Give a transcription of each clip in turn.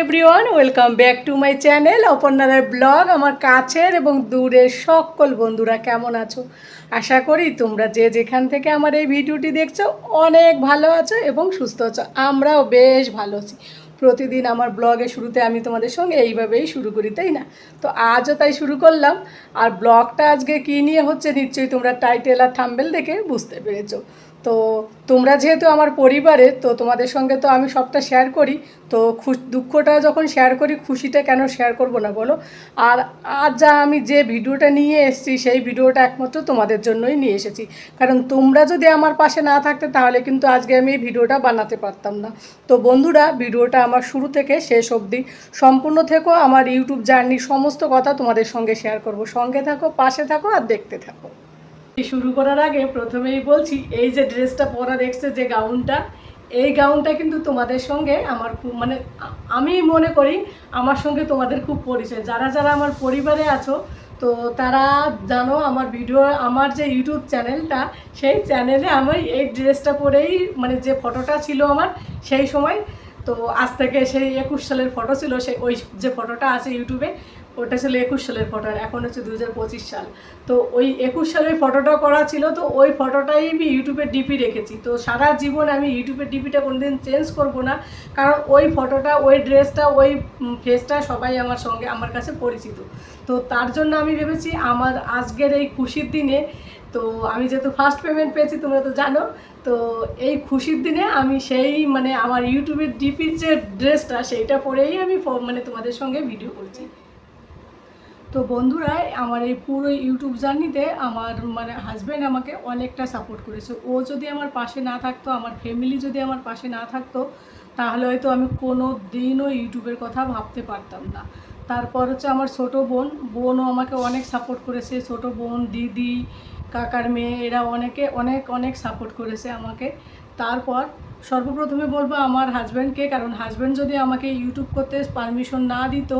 Everyone welcome back to my channel অপর্ণার blog আমার কাছের এবং দূরের সকল বন্ধুরা কেমন আছো? আশা করি তোমরা যে যেখান থেকে আমার এই ভিডিওটি দেখছ, অনেক ভালো আছো এবং সুস্থ আছো। আমরাও বেশ ভালো আছি। প্রতিদিন আমার ব্লগের শুরুতে আমি তোমাদের সঙ্গে এইভাবেই শুরু করি, তাই না? তো আজও তাই শুরু করলাম। আর ব্লগটা আজকে কী নিয়ে হচ্ছে, নিশ্চয়ই তোমরা টাইটেল আর থাম্বেল দেখে বুঝতে পেরেছ। তো তোমরা যেহেতু আমার পরিবারের তো তোমাদের সঙ্গে তো আমি সবটা শেয়ার করি তো দুঃখটা যখন শেয়ার করি, খুশিটা কেন শেয়ার করব না বলো? আর আজ যা আমি যে ভিডিওটা নিয়ে এসেছি, সেই ভিডিওটা একমাত্র তোমাদের জন্যই নিয়ে এসেছি। কারণ তোমরা যদি আমার পাশে না থাকতে, তাহলে কিন্তু আজকে আমি এই ভিডিওটা বানাতে পারতাম না। তো বন্ধুরা, ভিডিওটা আমার শুরু থেকে শেষ অবধি সম্পূর্ণ থেকো, আমার ইউটিউব জার্নির সমস্ত কথা তোমাদের সঙ্গে শেয়ার করব। সঙ্গে থাকো, পাশে থাকো আর দেখতে থাকো। শুরু করার আগে প্রথমেই বলছি, এই যে ড্রেসটা পরা দেখছে যে গাউনটা এই গাউনটা কিন্তু তোমাদের সঙ্গে আমার খুব মানে আমি মনে করি আমার সঙ্গে তোমাদের খুব পরিচয়। যারা যারা আমার পরিবারে আছো, তো তারা জানো আমার ভিডিও আমার যে ইউটিউব চ্যানেলটা সেই চ্যানেলে আমার এই ড্রেসটা পরেই মানে যে ফটোটা ছিল আমার, সেই সময়, তো আজ থেকে সেই একুশ সালের ফটো ছিল, সেই ওই যে ফটোটা আছে ইউটিউবে ওটা ছিল একুশ সালের ফটো আর এখন হচ্ছে দু হাজার পঁচিশ সাল। তো ওই একুশ সালের ফটোটা করা ছিল, তো ওই ফটোটাই আমি ইউটিউবের ডিপি রেখেছি। তো সারা জীবন আমি ইউটিউবের ডিপিটা কোনোদিন চেঞ্জ করব না, কারণ ওই ফটোটা, ওই ড্রেসটা, ওই ফেসটা সবাই আমার সঙ্গে, আমার কাছে পরিচিত। তো তার জন্য আমি ভেবেছি আমার আজকের এই খুশির দিনে, তো আমি যেহেতু ফার্স্ট পেমেন্ট পেয়েছি, তোমরা তো জানো, তো এই খুশির দিনে আমি সেই মানে আমার ইউটিউবের ডিপির যে ড্রেসটা, সেইটা পরেই আমি মানে তোমাদের সঙ্গে ভিডিও করছি। তো বন্ধুরা, আমার এই পুরো ইউটিউব জার্নিতে আমার মানে হাজব্যান্ড আমাকে অনেকটা সাপোর্ট করেছে। ও যদি আমার পাশে না থাকতো, আমার ফ্যামিলি যদি আমার পাশে না থাকতো, তাহলে হয়তো আমি কোনো দিনও ইউটিউবের কথা ভাবতে পারতাম না। তারপর হচ্ছে আমার ছোট বোন, বোনও আমাকে অনেক সাপোর্ট করেছে। ছোট বোন, দিদি, কাকার মেয়ে, এরা অনেকে অনেক অনেক সাপোর্ট করেছে আমাকে। তারপর সর্বপ্রথমে বলব আমার হাজব্যান্ডকে কারণ হাজব্যান্ড যদি আমাকে ইউটিউব করতে পারমিশন না দিত,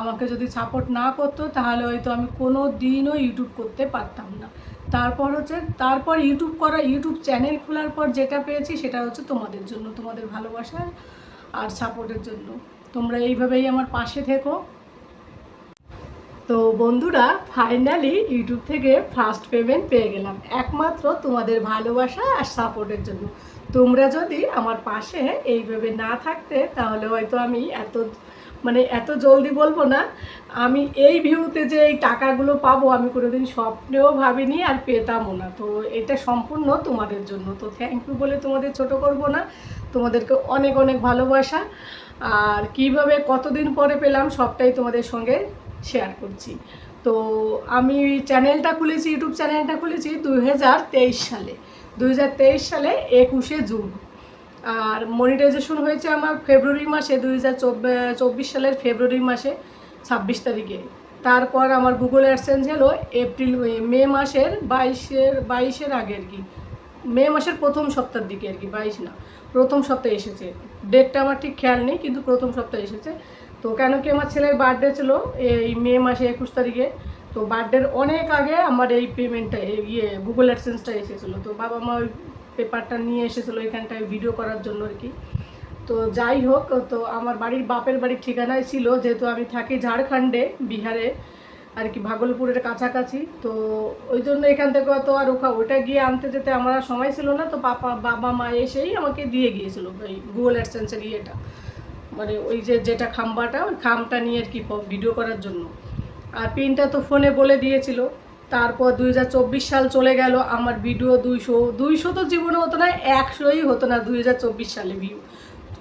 আমাকে যদি সাপোর্ট না করতো, তাহলে হয়তো আমি কোনো দিনও ইউটিউব করতে পারতাম না। তারপর হচ্ছে, তারপর ইউটিউব করা ইউটিউব চ্যানেল খোলার পর যেটা পেয়েছি, সেটা হচ্ছে তোমাদের জন্য, তোমাদের ভালোবাসা আর সাপোর্টের জন্য। তোমরা এইভাবেই আমার পাশে থেকো। তো বন্ধুরা ফাইনালি ইউটিউব থেকে ফার্স্ট পেমেন্ট পেয়ে গেলাম। একমাত্র তোমাদের ভালোবাসা আর সাপোর্টের জন্য। তোমরা যদি আমার পাশে এইভাবে না থাকতে, তাহলে হয়তো আমি এত মানে এত জলদি বলব না। আমি এই ভিউতে যে এই টাকাগুলো পাবো, আমি কোনোদিন স্বপ্নেও ভাবিনি আর পেতামও না। তো এটা সম্পূর্ণ তোমাদের জন্য। তো থ্যাংক ইউ বলে তোমাদের ছোট করব না। তোমাদেরকে অনেক অনেক ভালোবাসা। আর কীভাবে কতদিন পরে পেলাম, সবটাই তোমাদের সঙ্গে শেয়ার করছি। তো আমি চ্যানেলটা খুলেছি ইউটিউব চ্যানেলটা খুলেছি দু হাজার তেইশ সালে। দুই হাজার তেইশ সালে একুশে জুন। আর মনিটাইজেশন হয়েছে আমার ফেব্রুয়ারি মাসে, দুই হাজার চব্বিশ সালের ফেব্রুয়ারি মাসে, ছাব্বিশ তারিখে। তারপর আমার গুগল অ্যাডসেন্স হলো এপ্রিল মে মাসের বাইশের বাইশের আগে আর কি। মে মাসের প্রথম সপ্তাহের দিকে আর কি, বাইশ না, প্রথম সপ্তাহে এসেছে। ডেটটা আমার ঠিক খেয়াল নেই, কিন্তু প্রথম সপ্তাহে এসেছে। তো কেন কি আমার ছেলের বার্থডে ছিল এই মে মাসে একুশ তারিখে? তো বার্থডের অনেক আগে আমার এই পেমেন্টটা ইয়ে গুগল অ্যাডসেন্সটা এসেছিল। তো বাবা মা ওই পেপারটা নিয়ে এসেছিল এখানটায় ভিডিও করার জন্য আর কি। তো যাই হোক, তো আমার বাড়ির বাপের বাড়ির ঠিকানায় ছিল, যেহেতু আমি থাকি ঝাড়খণ্ডে, বিহারে, আর কি ভাগলপুরের কাছাকাছি। তো ওই জন্য এখান থেকে তো আর ওখা ওটা গিয়ে আনতে যেতে আমার সময় ছিল না, তো পাপা, বাবা, মা এসেই আমাকে দিয়ে গিয়েছিল এই গুগল অ্যাডসেন্সের ইয়েটা। মানে ওই যে যেটা খাম্বাটা, ওই খামটা নিয়ে আর কি ভিডিও করার জন্য। আর পিনটা তো ফোনে বলে দিয়েছিল। তারপর দুই হাজার চব্বিশ সাল চলে গেল, আমার ভিডিও দুইশো দুইশো তো জীবনে হতো না, একশোই হতো না দু হাজার চব্বিশ সালে ভিউ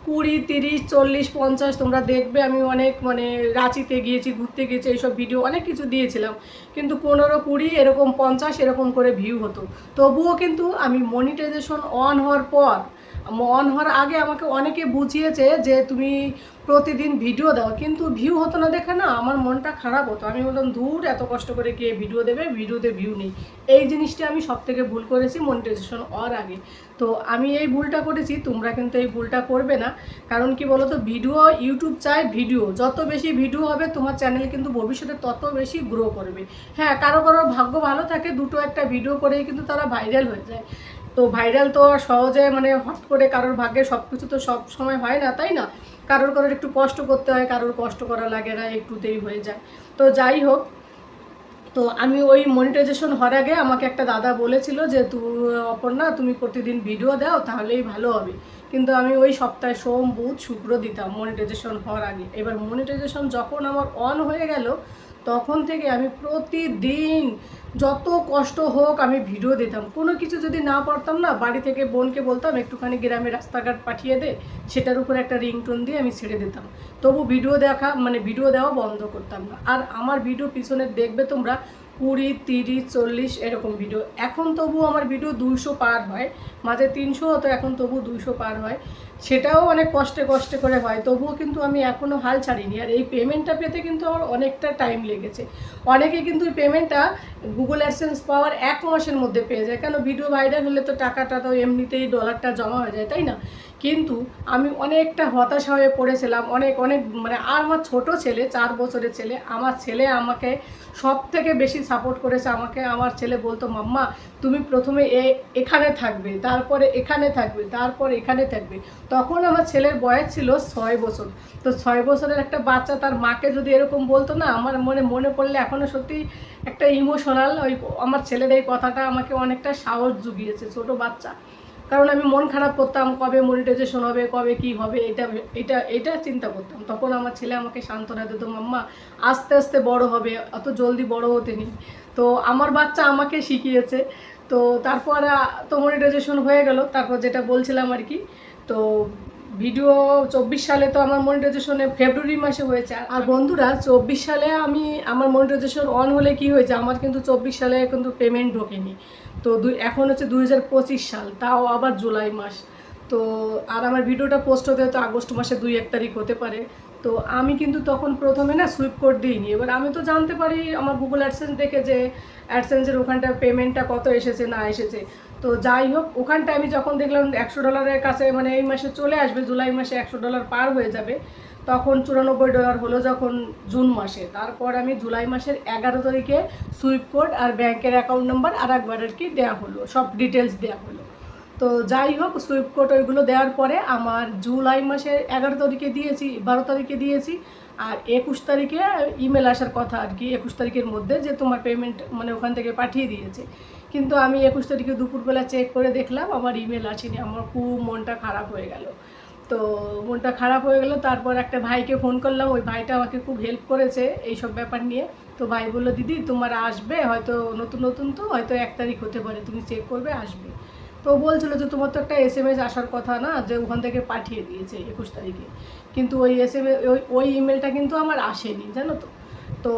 কুড়ি, তিরিশ, চল্লিশ, পঞ্চাশ তোমরা দেখবে, আমি অনেক মানে রাঁচিতে গিয়েছি, ঘুরতে গিয়েছি, এইসব ভিডিও অনেক কিছু দিয়েছিলাম। কিন্তু পনেরো, কুড়ি, এরকম পঞ্চাশ এরকম করে ভিউ হতো। তবুও কিন্তু আমি মনিটাইজেশন অন হওয়ার পর অন হওয়ার আগে আমাকে অনেকে বুঝিয়েছে যে তুমি প্রতিদিন ভিডিও দাও, কিন্তু ভিউ হতো না দেখে না, আমার মনটা খারাপ হতো। আমি বললাম দূর এত কষ্ট করে কে ভিডিও দেবে? ভিডিওতে ভিউ নেই। এই জিনিসটা আমি সব থেকে ভুল করেছি মনিটাইজেশন হওয়ার আগে। তো আমি এই ভুলটা করেছি, তোমরা কিন্তু এই ভুলটা করবে না। কারণ কি বলো তো ভিডিও ইউটিউব চায় ভিডিও যত বেশি ভিডিও হবে, তোমার চ্যানেল কিন্তু ভবিষ্যতে তত বেশি গ্রো করবে। হ্যাঁ কারও কারও ভাগ্য ভালো থাকে, দুটো একটা ভিডিও করেই কিন্তু তারা ভাইরাল হয়ে যায়। তো ভাইরাল তো সহজে মানে হট করে কারোর ভাগ্যে সব কিছু তো সব সময় হয় না, তাই না? কারোর কারোর একটু কষ্ট করতে হয়, কারোর কষ্ট করা লাগে না একটুতেই হয়ে যায়। তো যাই হোক, তো আমি ওই মনিটাইজেশন হওয়ার আগে আমাকে একটা দাদা বলেছিল যে, তু, অপর্ণা, তুমি প্রতিদিন ভিডিও দাও, তাহলেই ভালো হবে। কিন্তু আমি ওই সপ্তাহে সোম, বুধ, শুক্র দিতাম মনিটাইজেশন হওয়ার আগে। এবার মনিটাইজেশন যখন আমার অন হয়ে গেল তখন থেকে আমি প্রতিদিন যত কষ্ট হোক আমি ভিডিও দিতাম। কোনো কিছু যদি না পারতাম না, বাড়ি থেকে বোনকে বলতাম, একটুখানি গ্রামে রাস্তাঘাট পাঠিয়ে দে, সেটার উপর একটা রিংটোন দিয়ে আমি ছেড়ে দিতাম। তবু ভিডিও দেখা মানে ভিডিও দেওয়া বন্ধ করতাম না। আর আমার ভিডিও পিছনে দেখবে তোমরা কুড়ি, তিরিশ, চল্লিশ এরকম ভিডিও এখন তবু আমার ভিডিও দুইশো পার হয়। মাঝে তিনশো হতো, এখন তবু দুইশো পার হয়। সেটাও অনেক কষ্টে কষ্টে করে হয়। তবুও কিন্তু আমি এখনও হাল ছাড়িনি। আর এই পেমেন্টটা পেতে কিন্তু আমার অনেকটা টাইম লেগেছে। অনেকে কিন্তু এই পেমেন্টটা গুগল অ্যাডসেন্স পাওয়ার এক মাসের মধ্যে পেয়ে যায়। কেন? ভিডিও ভাইরাল হলে তো টাকাটা তো এমনিতেই ডলারটা জমা হয়ে যায়, তাই না? কিন্তু আমি অনেকটা হতাশা হয়ে পড়েছিলাম। অনেক অনেক মানে আর আমার ছোট ছেলে, চার বছরের ছেলে, আমার ছেলে আমাকে সব থেকে বেশি সাপোর্ট করেছে আমাকে। আমার ছেলে বলতো, মাম্মা, তুমি প্রথমে এ, এখানে থাকবে, তারপরে এখানে থাকবে, তারপর এখানে থাকবে। তখন আমার ছেলের বয়স ছিল ছয় বছর। তো ছয় বছরের একটা বাচ্চা তার মাকে যদি এরকম বলতো না, আমার মনে মনে পড়লে এখনও সত্যি একটা ইমোশনাল ওই আমার ছেলের এই কথাটা আমাকে অনেকটা সাহস জুগিয়েছে, ছোট বাচ্চা। কারণ আমি মন খারাপ করতাম, কবে মনিটাইজেশন হবে, কবে কি হবে, এটা এটা এটা চিন্তা করতাম। তখন আমার ছেলে আমাকে সান্ত্বনা দিত, মাম্মা, আস্তে আস্তে বড় হবে, অত জলদি বড় হতে নেই। তো আমার বাচ্চা আমাকে শিখিয়েছে। তো তারপর তো মনিটাইজেশন হয়ে গেল। তারপর যেটা বলছিলাম আর কি, তো ভিডিও চব্বিশ সালে তো আমার মনিটাইজেশনে ফেব্রুয়ারি মাসে হয়েছে। আর বন্ধুরা, চব্বিশ সালে আমি, আমার মনিটাইজেশন অন হলে কি হয়েছে? আমার কিন্তু চব্বিশ সালে কিন্তু পেমেন্ট ঢোকেনি। তো দুই, এখন হচ্ছে দুই হাজার পঁচিশ সাল, তাও আবার জুলাই মাস। তো আর আমার ভিডিওটা পোস্ট হতে হয়তো আগস্ট মাসে দুই, এক তারিখ হতে পারে। তো আমি কিন্তু তখন প্রথমে না সুইপ কোড দিইনি। এবার আমি তো জানতে পারি, আমার গুগল অ্যাডসেন্স দেখে যে অ্যাডসেন্সের ওখানটা পেমেন্টটা কত এসেছে, না এসেছে। তো যাই হোক, ওখানটা আমি যখন দেখলাম একশো ডলারের কাছে মানে এই মাসে চলে আসবে, জুলাই মাসে একশো ডলার পার হয়ে যাবে। তখন চুরানব্বই ডলার হলো যখন জুন মাসে। তারপর আমি জুলাই মাসের এগারো তারিখে সুইপ কোড আর ব্যাংকের অ্যাকাউন্ট নাম্বার আর একবার আর কি দেওয়া হলো, সব ডিটেলস দেওয়া হলো। তো যাই হোক, সুইপ কোড ওইগুলো দেওয়ার পরে আমার জুলাই মাসের এগারো তারিখে দিয়েছি, বারো তারিখে দিয়েছি। আর একুশ তারিখে ইমেল আসার কথা আর কি, একুশ তারিখের মধ্যে যে তোমার পেমেন্ট মানে ওখান থেকে পাঠিয়ে দিয়েছে। কিন্তু আমি একুশ তারিখে দুপুরবেলা চেক করে দেখলাম, আমার ইমেল আসেনি, আমার খুব মনটা খারাপ হয়ে গেল। তো মনটা খারাপ হয়ে গেল। তারপর একটা ভাইকে ফোন করলাম। ওই ভাইটা আমাকে খুব হেল্প করেছে এই সব ব্যাপার নিয়ে। তো ভাই বলল, দিদি, তোমার আসবে? হয়তো নতুন নতুন তো? হয়তো এক তারিখ হতে পারে। তুমি চেক করবে, আসবে। তো বলছিল যে, তোমার তো একটা এস আসার কথা না, যে ওখান থেকে পাঠিয়ে দিয়েছে একুশ তারিখে। কিন্তু ওই এস এম ওই ওই ইমেলটা কিন্তু আমার আসেনি, জানো তো? তো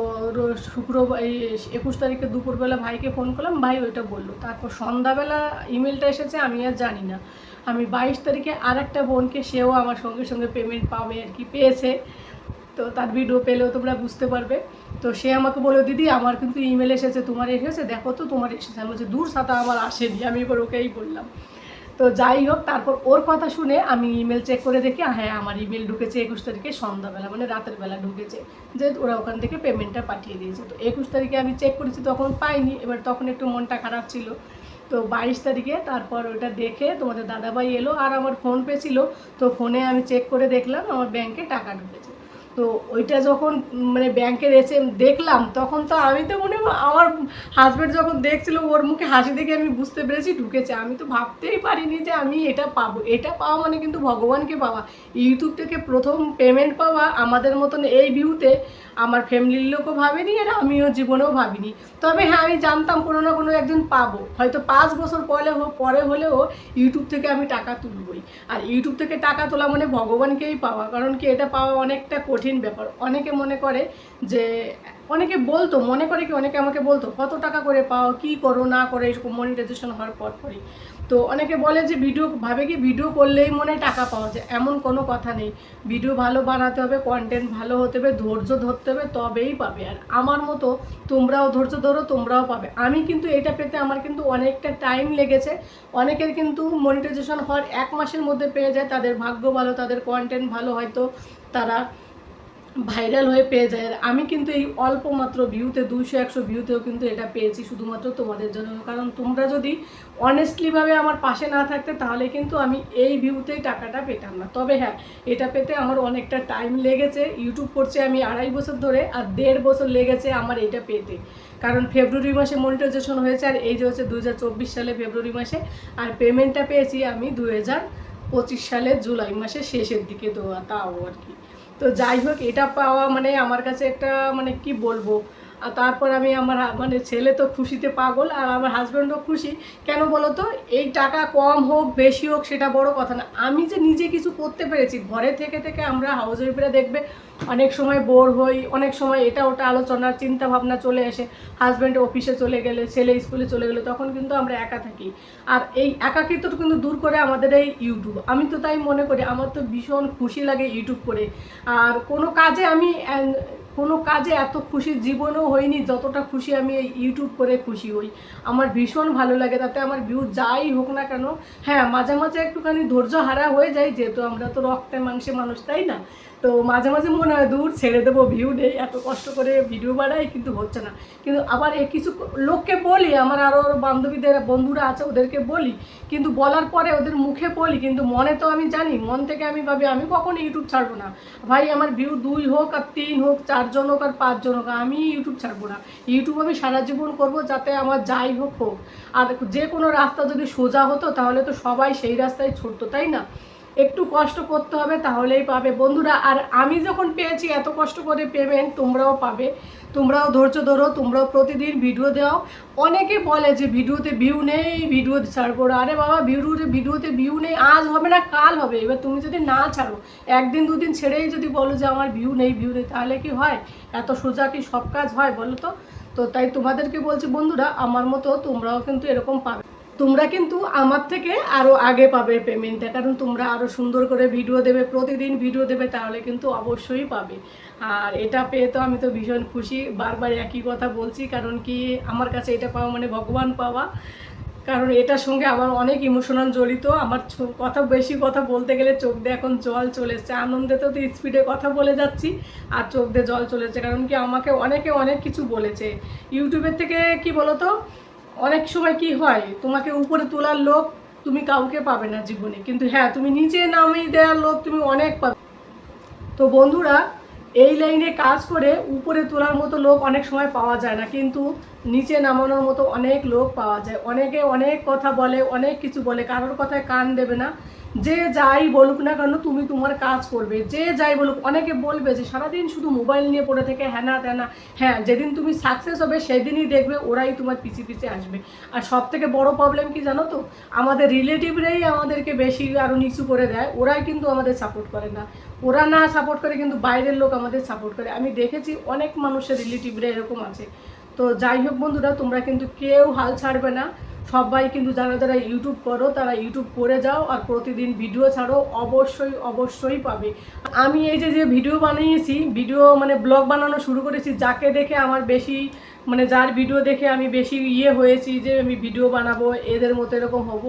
শুক্রবার, এই একুশ তারিখে দুপুরবেলা ভাইকে ফোন করলাম। ভাই ওইটা বলল। তারপর সন্ধ্যাবেলা ইমেলটা এসেছে, আমি আর জানি না। আমি বাইশ তারিখে আর একটা বোনকে, সেও আমার সঙ্গে সঙ্গে পেমেন্ট পাবে আর কি, পেয়েছে। তো তার ভিডিও পেলেও তোমরা বুঝতে পারবে। তো সে আমাকে বলল, দিদি, আমার কিন্তু ইমেল এসেছে, তোমার এসেছে, দেখো তো তোমার এসেছে। আমি বলছি, দূর সাথে আমার আসেনি। আমি এবার ওকেই বললাম। তো যাই হোক, তারপর ওর কথা শুনে আমি ইমেল চেক করে দেখি হ্যাঁ আমার ইমেল ঢুকেছে একুশ তারিখে সন্ধ্যাবেলা মানে রাতের বেলা ঢুকেছে। যে ওরা ওখান থেকে পেমেন্টটা পাঠিয়ে দিয়েছে। তো একুশ তারিখে আমি চেক করেছি, তখন পাইনি। এবার তখন একটু মনটা খারাপ ছিল। তো বাইশ তারিখে তারপর ওটা দেখে তোমাদের দাদাভাই এলো আর আমার ফোন পে ছিল, তো ফোনে আমি চেক করে দেখলাম, আমার ব্যাংকে টাকা ঢুকেছে। তো ওইটা যখন মানে ব্যাংকের এসে দেখলাম, তখন তো আমি তো মনে আমার হাজব্যান্ড যখন দেখছিল, ওর মুখে হাসি দেখে আমি বুঝতে পেরেছি ঢুকেছে। আমি তো ভাবতেই পারিনি যে আমি এটা পাবো। এটা পাওয়া মানে কিন্তু ভগবানকে পাওয়া। ইউটিউব থেকে প্রথম পেমেন্ট পাওয়া আমাদের মতন এই ভিউতে আমার ফ্যামিলির লোকও ভাবেনি আর আমিও জীবনেও ভাবিনি। তবে হ্যাঁ আমি জানতাম কোনো না কোনো একদিন পাবো। হয়তো পাঁচ বছর পরে পরে হলেও ইউটিউব থেকে আমি টাকা তুলবই। আর ইউটিউব থেকে টাকা তোলা মানে ভগবানকেই পাওয়া। কারণ কি এটা পাওয়া অনেকটা কঠিন। ব্যাপার। অনেকে মনে করে যে, অনেকে বলতো, মনে করে কি অনেকে আমাকে বলতো, কত টাকা করে পাও, কি করো না করে? এরকম মনিটাইজেশন হওয়ার পর পরই। তো অনেকে বলে যে, ভিডিও ভাবে কি, ভিডিও করলেই মনে টাকা পাওয়া যায়? এমন কোনো কথা নেই। ভিডিও ভালো বানাতে হবে কন্টেন্ট ভালো হতে হবে, ধৈর্য ধরতে হবে, তবেই পাবে। আর আমার মতো তোমরাও ধৈর্য ধরো, তোমরাও পাবে। আমি কিন্তু এটা পেতে আমার কিন্তু অনেকটা টাইম লেগেছে। অনেকের কিন্তু মনিটাইজেশন হওয়ার এক মাসের মধ্যে পেয়ে যায়, তাদের ভাগ্য ভালো, তাদের কন্টেন্ট ভালো হয়তো তারা ভাইরাল হয়ে পেয়ে যায়। আর আমি কিন্তু এই অল্প মাত্র ভিউতে, দুইশো, একশো ভিউতেও কিন্তু এটা পেয়েছি শুধুমাত্র তোমাদের জন্য। কারণ তোমরা যদি অনেস্টলিভাবে আমার পাশে না থাকতে, তাহলে কিন্তু আমি এই ভিউতেই টাকাটা পেতাম না। তবে হ্যাঁ এটা পেতে আমার অনেকটা টাইম লেগেছে। ইউটিউব করছে আমি আড়াই বছর ধরে আর দেড় বছর লেগেছে আমার এটা পেতে। কারণ ফেব্রুয়ারি মাসে মনিটাইজেশন হয়েছে আর এই যে হচ্ছে দু হাজার চব্বিশ সালে ফেব্রুয়ারি মাসে আর পেমেন্টটা পেয়েছি আমি দু পঁচিশ সালের জুলাই মাসের শেষের দিকে দেওয়া, তাও আর কি। তো যাই হোক এটা পাওয়া মানে আমার কাছে একটা মানে কি বলব আর তারপর আমি আমার মানে ছেলে তো খুশিতে পাগল আর আমার হাজব্যান্ডও খুশি। কেন বলো তো? এই টাকা কম হোক, বেশি হোক, সেটা বড় কথা না। আমি যে নিজে কিছু করতে পেরেছি, ঘরে থেকে থেকে আমরা হাউস ওয়াইফরা দেখবে, অনেক সময় বোর হই, অনেক সময় এটা ওটা আলোচনার চিন্তা ভাবনা চলে আসে হাজব্যান্ড অফিসে চলে গেলে, ছেলে স্কুলে চলে গেলে, তখন কিন্তু আমরা একা থাকি। আর এই একাকিত্ব কিন্তু দূর করে আমাদের এই ইউটিউব আমি তো তাই মনে করি, আমার তো ভীষণ খুশি লাগে ইউটিউব করে। আর কোনো কাজে আমি কোনো কাজে এত খুশি জীবনেও হয়নি, যতটা খুশি আমি এই ইউটিউব করে খুশি হই। আমার ভীষণ ভালো লাগে, তাতে আমার ভিউ যাই হোক না কেন হ্যাঁ মাঝে মাঝে একটুখানি ধৈর্য হারা হয়ে যায়, যেহেতু আমরা তো রক্তে মাংসে মানুষ, তাই না? তো মাঝে মাঝে মনে হয়, দূর ছেড়ে দেবো ভিউ নেই। এত কষ্ট করে ভিডিও বানাই কিন্তু হচ্ছে না। কিন্তু আবার এ কিছু লোককে বলি, আমার আরও বান্ধবীদের বন্ধুরা আছে, ওদেরকে বলি, কিন্তু বলার পরে ওদের মুখে বলি, কিন্তু মনে তো আমি জানি, মন থেকে আমি ভাবি, আমি কখনো ইউটিউব ছাড়বো না। ভাই, আমার ভিউ দুই হোক আর তিন হোক, চারজন হোক আর পাঁচজন হোক, আমি ইউটিউব ছাড়বো না। ইউটিউব আমি সারা জীবন করব যাতে আমার যাই হোক হোক। আর যে কোনো রাস্তা যদি সোজা হতো, তাহলে তো সবাই সেই রাস্তায় ছুটতো, তাই না? একটু কষ্ট করতে হবে, তাহলেই পাবে। বন্ধুরা, আর আমি যখন পেয়েছি এত কষ্ট করে পেমেন্ট তোমরাও পাবে। তোমরাও ধৈর্য ধরো, তোমরাও প্রতিদিন ভিডিও দাও। অনেকে বলে যে ভিডিওতে ভিউ নেই ভিডিও ছাড়বো না। আরে বাবা ভিডিওতে ভিডিওতে ভিউ নেই, আজ হবে না, কাল হবে। এবার তুমি যদি না ছাড়ো, একদিন, দুদিন ছেড়েই যদি বলো যে আমার ভিউ নেই ভিউ নেই, তাহলে কি হয়? এত সোজা কি সব কাজ হয় বলো তো? তো তাই তোমাদেরকে বলছি, বন্ধুরা, আমার মতো তোমরাও কিন্তু এরকম পাবে। তোমরা কিন্তু আমার থেকে আরও আগে পাবে পেমেন্টটা কারণ তোমরা আরও সুন্দর করে ভিডিও দেবে, প্রতিদিন ভিডিও দেবে, তাহলে কিন্তু অবশ্যই পাবে। আর এটা পেয়ে তো আমি তো ভীষণ খুশি, বারবার একই কথা বলছি, কারণ কি আমার কাছে এটা পাওয়া মানে ভগবান পাওয়া। কারণ এটার সঙ্গে আমার অনেক ইমোশনাল জড়িত, আমার কথা, বেশি কথা বলতে গেলে চোখ দিয়ে এখন জল চলে এসছে। আনন্দে তো স্পিডে কথা বলে যাচ্ছি, আর চোখ দিয়ে জল চলেছে কারণ কি আমাকে অনেকে অনেক কিছু বলেছে। ইউটিউবের থেকে কি বলতো? অনেক সময় কি হয়, তোমাকে উপরে তোলার লোক তুমি কাউকে পাবে না জীবনে। কিন্তু হ্যাঁ তুমি নিচে নামিয়ে দেওয়ার লোক তুমি অনেক পাবে। তো বন্ধুরা, এই লাইনে কাজ করে উপরে তোলার মতো লোক অনেক সময় পাওয়া যায় না, কিন্তু নিচে নামানোর মতো অনেক লোক পাওয়া যায়। অনেকে অনেক কথা বলে, অনেক কিছু বলে, কারোর কথায় কান দেবে না। যে যাই বলুক না কেন তুমি তোমার কাজ করবে, যে যাই বলুক, অনেকে বলবে যে সারাদিন শুধু মোবাইল নিয়ে পড়ে থেকে হ্যানা ত্যানা হ্যাঁ যেদিন তুমি সাকসেস হবে সেদিনই দেখবে ওরাই তোমার পিছিয়ে পিছিয়ে আসবে। আর সব থেকে বড় প্রবলেম কি জানো তো? আমাদের রিলেটিভরাই আমাদেরকে বেশি আরও নিচু করে দেয়, ওরাই কিন্তু আমাদের সাপোর্ট করে না। ওরা না সাপোর্ট করে কিন্তু বাইরের লোক আমাদের সাপোর্ট করে। আমি দেখেছি অনেক মানুষের রিলেটিভরা এরকম আছে। তো যাই হোক বন্ধুরা, তোমরা কিন্তু কেউ হাল ছাড়বে না। সবাই কিন্তু যারা যারা ইউটিউব করো, তারা ইউটিউব করে যাও আর প্রতিদিন ভিডিও ছাড়ো, অবশ্যই অবশ্যই পাবে। আমি এই যে যে ভিডিও বানিয়েছি ভিডিও মানে ব্লগ বানানো শুরু করেছি, যাকে দেখে আমার বেশি মানে যার ভিডিও দেখে আমি বেশি ইয়ে হয়েছি যে আমি ভিডিও বানাবো, এদের মতো এরকম হব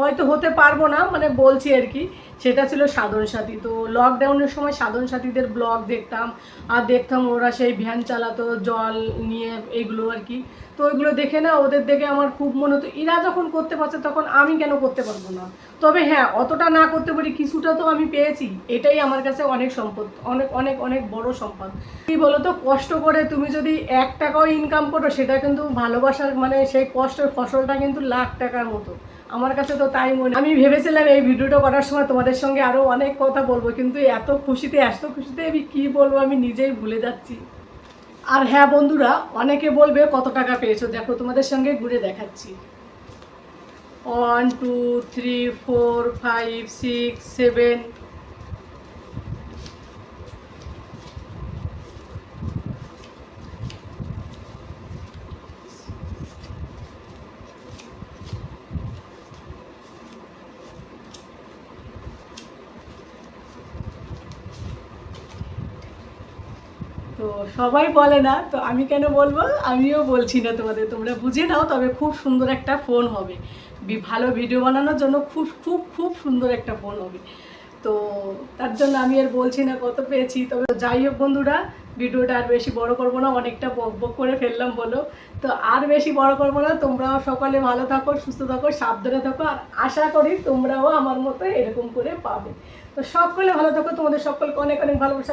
হয়তো হতে পারব না মানে বলছি আর কি। সেটা ছিল সাধন সাথী। তো লকডাউনের সময় সাধন সাথীদের ব্লগ দেখতাম, আর দেখতাম ওরা সেই ভ্যান চালাতো, জল নিয়ে এগুলো আর কি। তো ওইগুলো দেখে না, ওদের দেখে আমার খুব মনে হতো, এরা যখন করতে পারছে তখন আমি কেন করতে পারব না? তবে হ্যাঁ অতটা না করতে পারি, কিছুটা তো আমি পেয়েছি। এটাই আমার কাছে অনেক সম্পদ, অনেক অনেক অনেক বড় সম্পদ। কি বলতো, কষ্ট করে তুমি যদি এক টাকাও ইনকাম করো, সেটা কিন্তু ভালোবাসার মানে সেই কষ্টের ফসলটা কিন্তু লাখ টাকার মতো। আমার কাছে তো তাই মনে আমি ভেবেছিলাম এই ভিডিওটা করার সময় তোমাদের সঙ্গে আরও অনেক কথা বলব, কিন্তু এত খুশিতে এত খুশিতে আমি কী বলব আমি নিজেই ভুলে যাচ্ছি। আর হ্যাঁ বন্ধুরা, অনেকে বলবে কত টাকা পেয়েছ? দেখো, তোমাদের সঙ্গে ঘুরে দেখাচ্ছি। One two three four five six seven তো সবাই বলে না, তো আমি কেন বলব? আমিও বলছি না তোমাদের, তোমরা বুঝে নাও তবে খুব সুন্দর একটা ফোন হবে। ভালো ভিডিও বানানোর জন্য খুব খুব খুব সুন্দর একটা ফোন হবে। তো তার জন্য আমি আর বলছি না কত পেয়েছি, তবে যাই হোক বন্ধুরা, ভিডিওটা আর বেশি বড় করব না, অনেকটা বক বক করে ফেললাম বলো। তো আর বেশি বড় করব না, তোমরাও সকালে ভালো থাকো, সুস্থ থাকো, সাবধানে থাকো, আর আশা করি তোমরাও আমার মতো এরকম করে পাবে। তো সকলে ভালো থাকো, তোমাদের সকলকে অনেক অনেক ভালোবাসা।